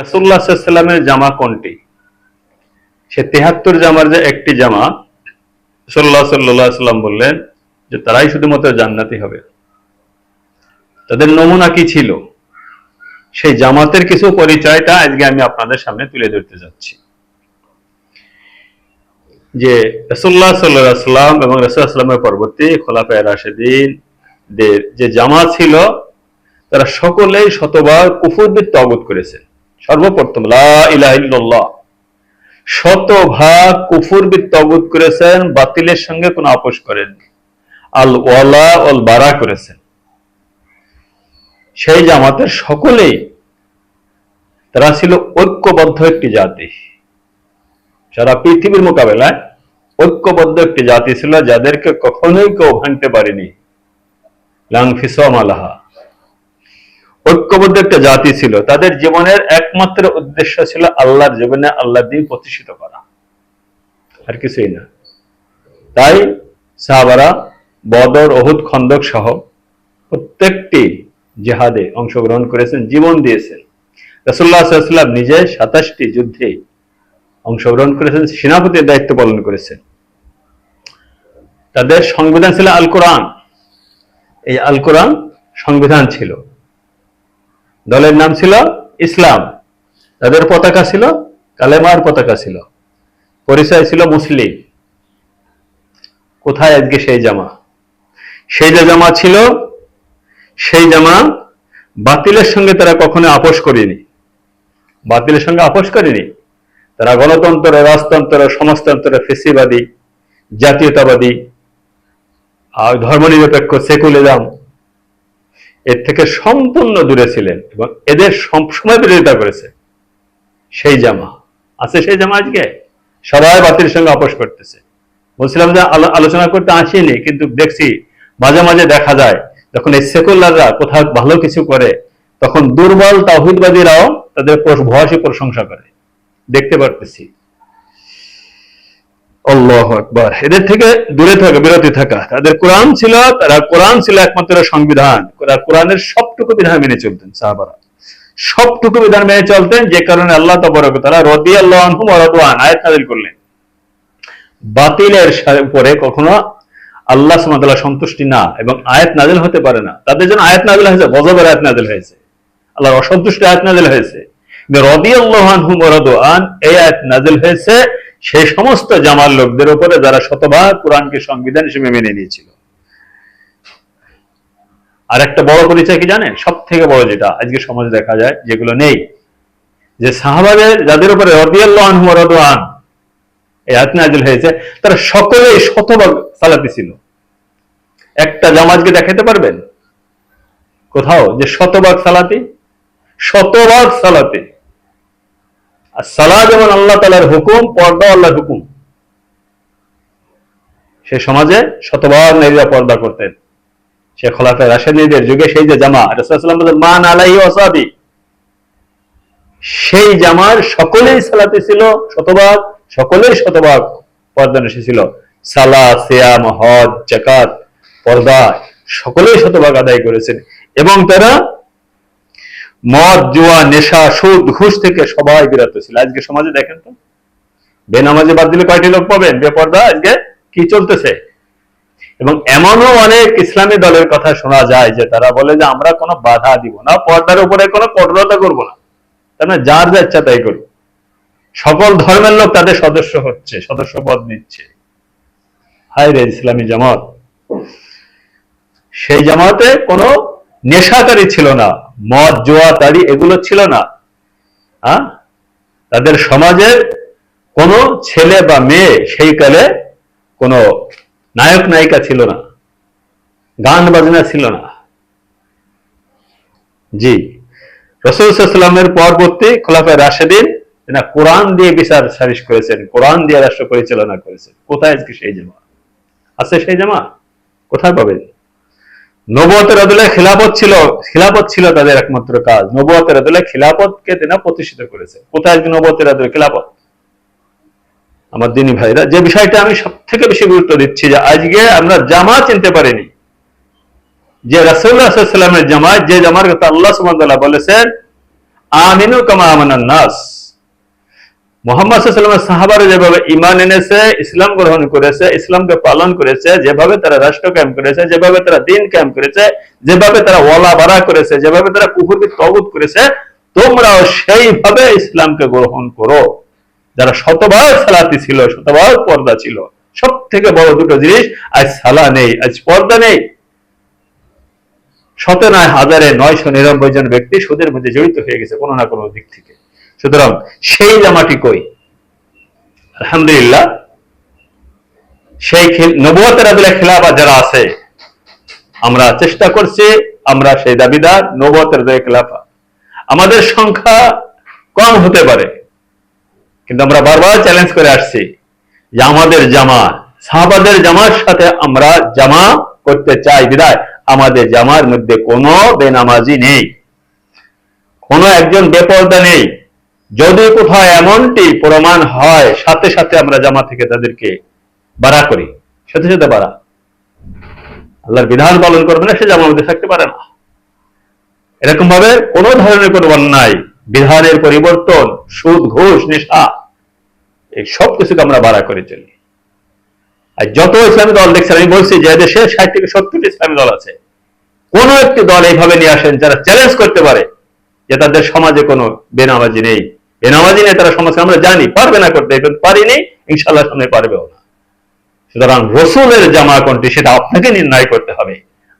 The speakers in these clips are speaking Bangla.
রাসুল্লাহামের জামা কোনটি? সে তেহাত্তর জামার যে একটি জামা সাল্লাহ সাল্লাম বললেন যে তারাই শুধুমাত্র জান্নাতি হবে। তাদের নমুনা কি ছিল? সেই জামাতের কিছু পরিচয়টা আজকে আমি আপনাদের সামনে তুলে ধরতে যাচ্ছি। যে রসুল্লাহ সাল্লাহ সাল্লাম এবং রসুল্লাহামের পরবর্তী খোলাফায় রাশেদিন যে জামা ছিল, তারা সকলেই শতবার কুফুরবিদ তগত করেছেন সর্বপ্রথম, লা ইলাহা ইল্লাল্লাহ। শতভাগ কুফুরবিদ তগত করেছেন, বাতিলের সঙ্গে কোনো আপোষ করেননি। আল ওয়ালা অল বারা করেছেন। সেই জামাতের সকলেই তারা ছিল ঐক্যবদ্ধ একটি জাতি। সারা পৃথিবীর মোকাবেলায় ঐক্যবদ্ধ একটি জাতি ছিল, যাদেরকে কখনোই কেউ ভাঙতে পারেনি। লাংফিসম আলাহা। ঐক্যবদ্ধ একটা জাতি ছিল। তাদের জীবনের একমাত্র উদ্দেশ্য ছিল আল্লাহর জীবনে আল্লাহ দিন প্রতিষ্ঠিত করা। আর কিছুই না। তাই সাহাবারা বদর অহুদ খন্দক সহ প্রত্যেকটি জেহাদে অংশগ্রহণ করেছেন, জীবন দিয়েছেন। রসুল্লাহাম নিজে সাতাশটি যুদ্ধে অংশগ্রহণ করেছেন, সেনাপতির দায়িত্ব পালন করেছেন। তাদের সংবিধান ছিল আল কোরআন এই আল কোরআন সংবিধান ছিল। দলের নাম ছিল ইসলাম। তাদের পতাকা ছিল কালেমার পতাকা ছিল। পরিচয় ছিল মুসলিম। কোথায় আজকে সেই জামা? সেই যে জামা ছিল, সেই জামা বাতিলের সঙ্গে তারা কখনো আপোষ করেনি। বাতিলের সঙ্গে আপোষ করেনি। তারা গণতন্ত্র, রাজতন্ত্র, সমাজতন্ত্র, ফেসিবাদী, জাতীয়তাবাদী, আর ধর্মনিরপেক্ষ সেকুলিজম এর থেকে সম্পূর্ণ দূরে ছিলেন এবং এদের সবসময় বিরোধিতা করেছে। সেই জামা। আছে সেই জামা আজকে? সবাই বাতিল সঙ্গে আপোষ করতেছে। বলছিলাম যে আলোচনা করতে আসেনি, কিন্তু দেখছি মাঝে মাঝে দেখা যায়, যখন এই সেকুলাররা কোথাও ভালো কিছু করে, তখন দুর্বল তাহিদবাদীরাও তাদের ভয়াসী প্রশংসা করে। দেখতে পারতেছি। আল্লাহ আকবর। এদের থেকে দূরে থাকা, বিরতি থাকা। তাদের কোরআন ছিল, তারা কোরআন ছিল একমাত্র সংবিধান। কোরআনের সবটুকু বিধান মেনে চলতেন, সাহাবারা। সবটুকু বিধান মেনে চলতেন, যে কারণে আল্লাহ তবরক তারা রদি আল্লাহ আয়াত নাজিল করলেন। বাতিলের উপরে কখনো আল্লাহ সুমাতাল্লাহ সন্তুষ্টি না এবং আয়াত নাজিল হতে পারে না। তাদের জন্য আয়াত নাজিল হয়েছে, গজবের আয়াত নাজিল হয়েছে। আল্লাহর অসন্তুষ্টি আয়াত নাজিল হয়েছে। রদি আল্লাহ রদওয়ান, এই আয়াত নাজিল হয়েছে সেই সমস্ত জামার লোকদের উপরে যারা শতভাগ কোরআনকে সংবিধান হিসেবে মেনে নিয়েছিল। আর একটা বড় পরিচয় কি জানেন? সব থেকে বড় যেটা, আজকে সমাজে দেখা যায়, যেগুলো নেই, যে সাহাবাদের, যাদের উপরে রদিয়াল্লাহ রদওয়ান এই আতনাজিল হয়েছে, তারা সকলেই শতভাগ সালাতি ছিল। একটা জামাজকে দেখাতে পারবেন? কোথাও, যে শতভাগ সালাতি শতভাগ সালাতি আর সালা যেমন আল্লাহ তালার হুকুম, পর্দা আল্লাহর হুকুম। সে সমাজে শতবার নারীরা পর্দা করতেন। সে খোলাফে রাশেদীদের যুগে সেই যে জামা রসুলাম মান আলাহি ওসাবি সেই জামার সকলেই সালাতে ছিল, শতভাগ সকলেই শতভাগ পর্দা এসেছিল সালা সিয়াম, হজ জাকাত পর্দা, সকলেই শতভাগ আদায় করেছেন। এবং তারা মদ, জুয়া, নেশা, সুদ, ঘুষ থেকে সবাই বিরত ছিল। আজকে সমাজে দেখেন তো, বেনামাজে বাদ দিলে কয়টি লোক পাবেন? বেপর্দা, আজকে কি চলতেছে? এবং এমনও অনেক ইসলামী দলের কথা শোনা যায় যে তারা বলে যে আমরা কোনো বাধা দিব না, পর্দার উপরে কোনো কঠোরতা করব না। তার মানে যার যা ইচ্ছা তাই করব সকল ধর্মের লোক তাদের সদস্য হচ্ছে, সদস্য পদ নিচ্ছে। হাই রে ইসলামী জামাত। সেই জামাতে কোনো নেশাকারী ছিল না। মদ, জোয়া তারি এগুলো ছিল না। হ্যাঁ? তাদের সমাজের কোন ছেলে বা মেয়ে সেই কালে কোনো নায়ক, নায়িকা ছিল না। গান, বাজনা ছিল না। জি। রসুলামের পরবর্তী খোলাফায় রাশেদিন না কোরআন দিয়ে বিচার সারিশ করেছেন, কোরআন দিয়ে রাষ্ট্র পরিচালনা করেছেন। কোথায় আজকে সেই জামা আছে সেই জামা কোথায় পাবেন? নবতের আদলে খিলাফত ছিল খিলাফত ছিল তাদের একমাত্র কাজ। নবতের আদলে খিলাফতকে তেনা প্রতিষ্ঠিত করেছে। কোথায় আজকে নবতের আদলে খিলাফত? আমার দিনী ভাইরা, যে বিষয়টা আমি সব থেকে বেশি গুরুত্ব দিচ্ছি যে আজকে আমরা জামা চিনতে পারিনি। যে রাসুল্লাহামের জামায় যে জামার কথা আল্লাহ সুমতাল্লাহ বলেছেন, আমিনু কামা আমানান নাস। মোহাম্মদ সাল্লামের সাহাবারা যেভাবে ইমান এনেছে, ইসলাম গ্রহণ করেছে, ইসলামকে পালন করেছে, যেভাবে তারা রাষ্ট্র ক্যাম্প করেছে, যেভাবে তারা দিন ক্যাম্প করেছে, যেভাবে তারা ওয়ালা বাড়া করেছে, যেভাবে তারা কুকুরকে তগুত করেছে, তোমরাও সেইভাবে ইসলামকে গ্রহণ করো। যারা শতবার সালাতি ছিল, শতবার পর্দা ছিল সব থেকে বড় দুটো জিনিস, আজ সালা নেই, আজ পর্দা নেই। শত নয় হাজারে নয়শো নিরানব্বই জন ব্যক্তি সুদের মধ্যে জড়িত হয়ে গেছে কোনো না কোনো দিক থেকে। সুতরাং সেই জামাটি কই? আলহামদুলিল্লাহ। সেই নবুয়তের আবিলা খেলাফা যারা আছে, আমরা চেষ্টা করছি, আমরা সেই দাবিদার নবুয়তের আবিলা খেলাফা আমাদের সংখ্যা কম হতে পারে, কিন্তু আমরা বারবার চ্যালেঞ্জ করে আসছি যে আমাদের জামা, সাহাবাদের জামার সাথে আমরা জামা করতে চাই বিদায়। আমাদের জামার মধ্যে কোনো বেনামাজি নেই, কোনো একজন বেপর্দা নেই। যদি কোথাও এমনটি প্রমাণ হয়, সাথে সাথে আমরা জামা থেকে তাদেরকে বাড়া করি। সাথে সাথে বাড়া। আল্লাহর বিধান পালন করবে না, সে জামার মধ্যে থাকতে পারে না। এরকম ভাবে কোনো ধরনের কোনো অন্যায়, বিধানের পরিবর্তন, সুদ, ঘুষ, নেশা, এই সব কিছুকে আমরা বাড়া করে চলি। আর যত ইসলামী দল দেখছেন, আমি বলছি যে দেশে ষাট থেকে সত্তরটি ইসলামী দল আছে। কোন একটি দল এইভাবে নিয়ে আসেন যারা চ্যালেঞ্জ করতে পারে যে তাদের সমাজে কোনো বেনামাজি নেই। বেনামাজি নেই, তারা সমাজকে আমরা জানি, পারবে না করতে এখন পারিনি ইনশাল্লাহ সামনে পারবেও না। সুতরাং রসুলের জামা কোনটি সেটা আপনাকে নির্ণয় করতে হবে।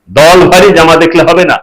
দল ভারী জামা দেখলে হবে না।